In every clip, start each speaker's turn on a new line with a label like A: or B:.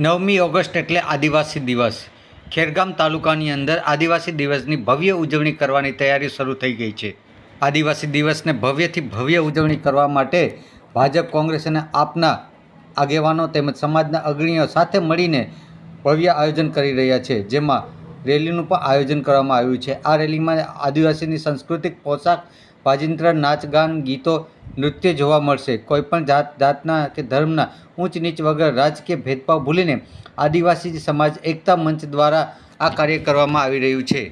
A: નવમી ઓગસ્ટ એટલે આદિવાસી દિવસ. ખેરગામ તાલુકાની અંદર આદિવાસી દિવસની ભવ્ય ઉજવણી કરવાની તૈયારી શરૂ થઈ ગઈ છે. આદિવાસી દિવસને ભવ્યથી ભવ્ય ઉજવણી કરવા માટે ભાજપ, કોંગ્રેસ અને આપના આગેવાનો તેમજ સમાજના અગ્રણીઓ સાથે મળીને ભવ્ય આયોજન કરી રહ્યા છે. જેમાં રેલીનું પણ આયોજન કરવામાં આવ્યું છે. આ રેલીમાં આદિવાસીની સાંસ્કૃતિક પોશાક વાજિંત્ર નાચ ગાન ગીતો નૃત્ય જોવા મળશે. કોઈપણ જાત જાતના કે ધર્મના ઊંચ નીચ વગર રાજકીય ભેદભાવ ભૂલીને આદિવાસી સમાજ એકતા મંચ દ્વારા આ કાર્ય કરવામાં આવી રહ્યું છે.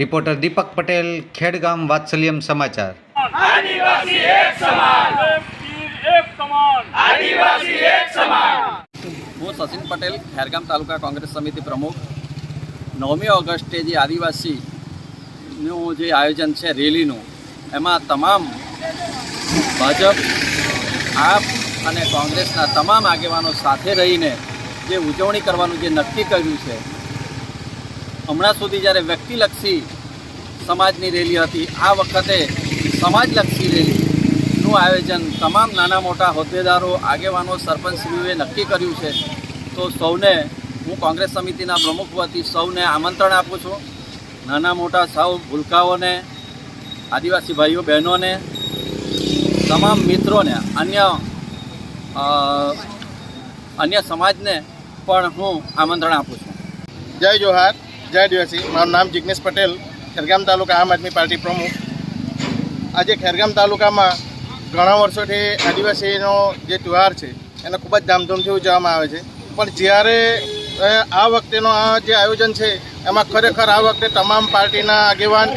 A: રિપોર્ટર દીપક પટેલ ખેડગામ વાત્સલ્યમ સમાચાર.
B: આદિવાસી એક સમાન એક સમાન આદિવાસી એક સમાન
C: હું સચિન પટેલ ખેરગામ તાલુકા કોંગ્રેસ સમિતિ પ્રમુખ. નવમી ઓગસ્ટે જે આદિવાસીનું જે આયોજન છે રેલીનું એમાં તમામ ભાજપ, આપ અને કોંગ્રેસના તમામ આગેવાનો સાથે રહીને જે ઉજવણી કરવાનું જે નક્કી કર્યું છે, હમણાં સુધી જ્યારે વ્યક્તિલક્ષી સમાજની રેલી હતી, આ વખતે સમાજલક્ષી રેલીનું આયોજન તમામ નાના મોટા હોદ્દેદારો, આગેવાનો, સરપંચશ્રીઓએ નક્કી કર્યું છે. તો સૌને, હું કોંગ્રેસ સમિતિના પ્રમુખ વતી સૌને આમંત્રણ આપું છું. નાના મોટા સૌ ભૂલકાઓને આદિવાસી ભાઈઓ, બહેનોને, તમામ મિત્રોને, અન્ય અન્ય સમાજને પણ હું આમંત્રણ આપું છું.
D: જય જોહાર, જય આદિવાસી. મારું નામ જિગ્નેશ પટેલ, ખેરગામ તાલુકા આમ આદમી પાર્ટી પ્રમુખ. આજે ખેરગામ તાલુકામાં ઘણા વર્ષોથી આદિવાસીનો જે તહેવાર છે, એને ખૂબ જ ધામધૂમથી ઉજવવામાં આવે છે. પણ જ્યારે આ વખતેનો આ જે આયોજન છે, એમાં ખરેખર આ વખતે તમામ પાર્ટીના આગેવાન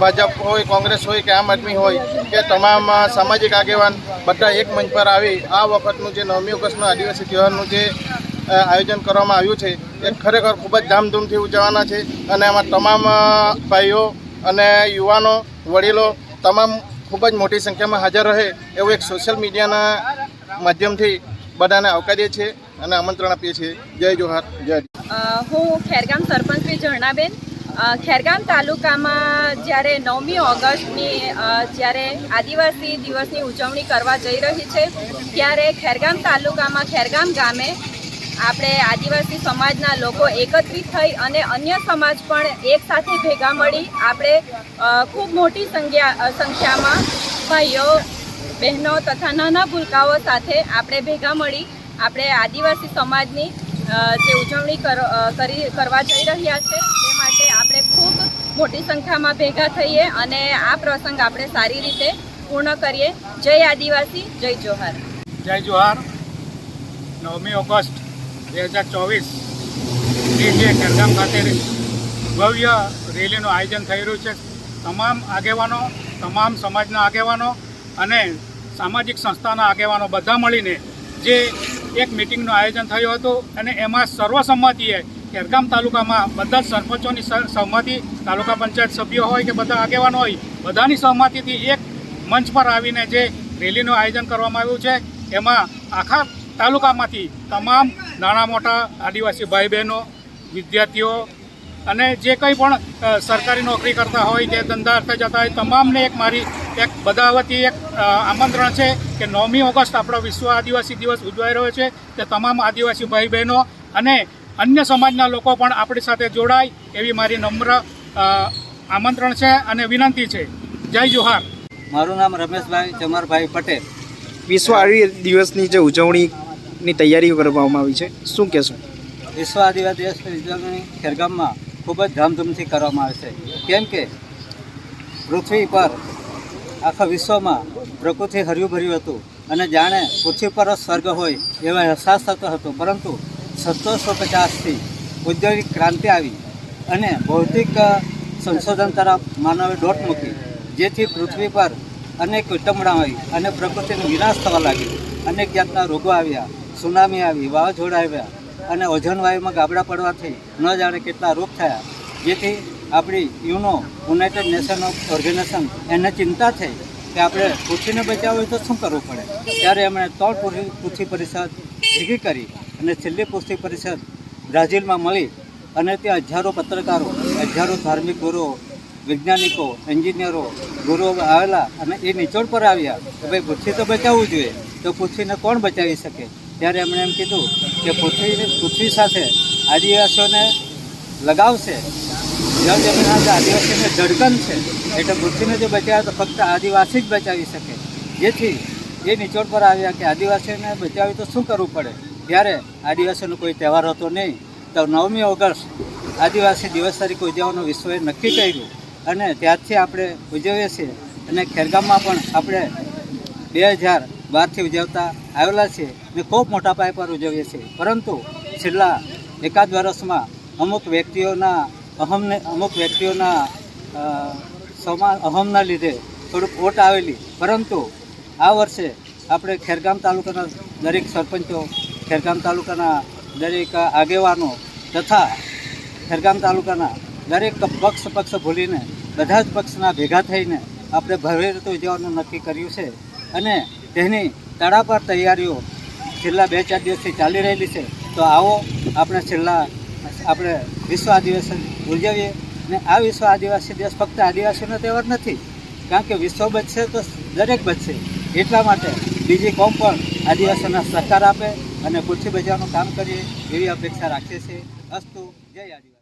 D: ભાજપ હોય, કોંગ્રેસ હોય કે આમ આદમી હોય, કે તમામ સામાજિક આગેવાન બધા એક મંચ પર આવી આ વખતનું જે નવમી ઓગસ્ટનું આદિવાસી તહેવારનું જે આયોજન કરવામાં આવ્યું છે, એ ખરેખર ખૂબ જ ધામધૂમથી ઉજવવાના છે અને એમાં તમામ ભાઈઓ અને યુવાનો, વડીલો તમામ ખૂબ જ મોટી સંખ્યામાં હાજર રહે એવું એક સોશિયલ મીડિયાના માધ્યમથી બધાને આવકારીએ છીએ અને આમંત્રણ આપીએ છીએ. જય જોહાર. જય.
E: હું ખેરગામ સરપંચ ઝરણાબેન. ખેરગામ તાલુકામાં જ્યારે નવમી ઓગસ્ટની જ્યારે આદિવાસી દિવસની ઉજવણી કરવા જઈ રહી છે, ત્યારે ખેરગામ તાલુકામાં ખેરગામ ગામે આપણે આદિવાસી સમાજના લોકો એકત્રિત થઈ અને અન્ય સમાજ પણ એકસાથે ભેગા મળી આપણે ખૂબ મોટી સંખ્યા સંખ્યામાં ભાઈઓ, બહેનો તથા નાના ભૂલકાઓ સાથે આપણે ભેગા મળી આપણે આદિવાસી સમાજની જે ઉજવણી કર- કરી, કરવા જઈ રહ્યા છે. મોટી સંખ્યામાં ભેગા થઈએ અને આ પ્રસંગ આપણે સારી રીતે પૂર્ણ કરીએ. જય આદિવાસી, જય જોહાર.
F: જય જોહાર. નવમી ઓગસ્ટ બે હજાર ચોવીસ જે ખેરગામ ખાતે ભવ્ય રેલીનું આયોજન થઈ રહ્યું છે. તમામ આગેવાનો, તમામ સમાજના આગેવાનો અને સામાજિક સંસ્થાના આગેવાનો બધા મળીને જે એક મિટિંગનું આયોજન થયું હતું અને એમાં સર્વસંમતિએ ખેરગામ તાલુકામાં બધા જ સરપંચોની સહમતિ તાલુકા પંચાયત સભ્યો હોય કે બધા આગેવાનો હોય, બધાની સહમતીથી એક મંચ પર આવીને જે રેલીનું આયોજન કરવામાં આવ્યું છે, એમાં આખા તાલુકામાંથી તમામ નાના મોટા આદિવાસી ભાઈ બહેનો વિદ્યાર્થીઓ અને જે કંઈ પણ સરકારી નોકરી કરતા હોય કે ધંધા અર્થે જતા હોય, તમામને એક મારી એક બધા વતી એક આમંત્રણ છે કે નવમી ઓગસ્ટ આપણો વિશ્વ આદિવાસી દિવસ ઉજવાઈ રહ્યો છે તે તમામ આદિવાસી ભાઈ બહેનો અને અન્ય સમાજના લોકો પણ આપણી સાથે જોડાય એવી મારી નમ્ર આમંત્રણ છે અને વિનંતી છે. જય જોહાર.
G: મારું નામ રમેશભાઈ ચમરભાઈ પટેલ.
H: વિશ્વ આદિવાસી દિવસની જે ઉજવણીની તૈયારીઓ કરવામાં આવી છે શું કહેશો?
G: વિશ્વ આદિવાસી દિવસની ઉજવણી ખેરગામમાં ખૂબ જ ધામધૂમથી કરવામાં આવે છે. કેમ કે પૃથ્વી પર આખા વિશ્વમાં પ્રકૃતિ હર્યું ભર્યું હતું અને જાણે પૃથ્વી પર જ સ્વર્ગ હોય એવા અહેસાસ થતો હતો. પરંતુ સત્તરસો પચાસથી ઔદ્યોગિક ક્રાંતિ આવી અને ભૌતિક સંશોધન તરફ માનવે દોટ મૂકી. જેથી પૃથ્વી પર અનેક વિટમણા આવી અને પ્રકૃતિનો વિનાશ થવા લાગ્યો. અનેક જાતના રોગો આવ્યા, સુનામી આવી, વાવાઝોડા આવ્યા અને ઓઝોન વાયુમાં ગાબડા પડવાથી ન જાણે કેટલા રોગ થયા. જેથી આપણી UNO united nation of organization એને ચિંતા થઈ કે આપણે પૃથ્વીને બચાવવી તો શું કરવું પડે? ત્યારે એમણે ત્રણ પૃથ્વી પરિષદ ભેગી કરી. અને છેલ્લી પુસ્તક પરિષદ બ્રાઝિલમાં મળી અને ત્યાં હજારો પત્રકારો, હજારો ધાર્મિક ગુરુઓ વૈજ્ઞાનિકો, એન્જિનિયરો, ગુરુઓ આવેલા અને એ નીચોડ પર આવ્યા કે ભાઈ પૃથ્વી તો બચાવવું જોઈએ. તો પૃથ્વીને કોણ બચાવી શકે? ત્યારે એમણે એમ કીધું કે પૃથ્વી પૃથ્વી સાથે આદિવાસીઓને લગાવ છે જળ જમીન સાથે આદિવાસીને ધડકન છે, એટલે પૃથ્વીને જો બચાવે તો ફક્ત આદિવાસી જ બચાવી શકે. જેથી એ નીચોડ પર આવ્યા કે આદિવાસીઓને બચાવી તો શું કરવું પડે? ત્યારે આદિવાસીનો કોઈ તહેવાર હતો નહીં, તો નવમી ઓગસ્ટ આદિવાસી દિવસ તરીકે ઉજવવાનું વિશ્વએ નક્કી કર્યું. અને ત્યારથી આપણે ઉજવીએ છીએ. અને ખેરગામમાં પણ આપણે બે હજાર બારથી ઉજવતા આવેલા છીએ અને ખૂબ મોટા પાયા પર ઉજવીએ છીએ. પરંતુ છેલ્લા એકાદ વર્ષમાં અમુક વ્યક્તિઓના અહમને, અમુક વ્યક્તિઓના સમાન સમા, અહમના લીધે થોડુંક ઓટ આવેલી. પરંતુ આ વર્ષે આપણે ખેરગામ તાલુકાના દરેક સરપંચો ખેરગામ તાલુકાના દરેક આગેવાનો તથા ખેરગામ તાલુકાના દરેક પક્ષ પક્ષ ભૂલીને બધા જ પક્ષના ભેગા થઈને આપણે ભવ્ય રીતે ઉજવવાનું નક્કી કર્યું છે. અને તેની તડાપાર તૈયારીઓ છેલ્લા બે ચાર દિવસથી ચાલી રહેલી છે. તો આવો આપણે છેલ્લા આપણે વિશ્વ આદિવાસી ઉજવીએ. અને આ વિશ્વ આદિવાસી દિવસ ફક્ત આદિવાસીનો તહેવાર નથી, કારણ કે વિશ્વ બચશે તો દરેક બચશે. એટલા માટે બીજી કોમ પણ આદિવાસીના સહકાર આપે અને પૃથ્વી બજારનું કામ કરીએ એવી અપેક્ષા રાખીએ છીએ. અસ્તુ જય આદિવાસી.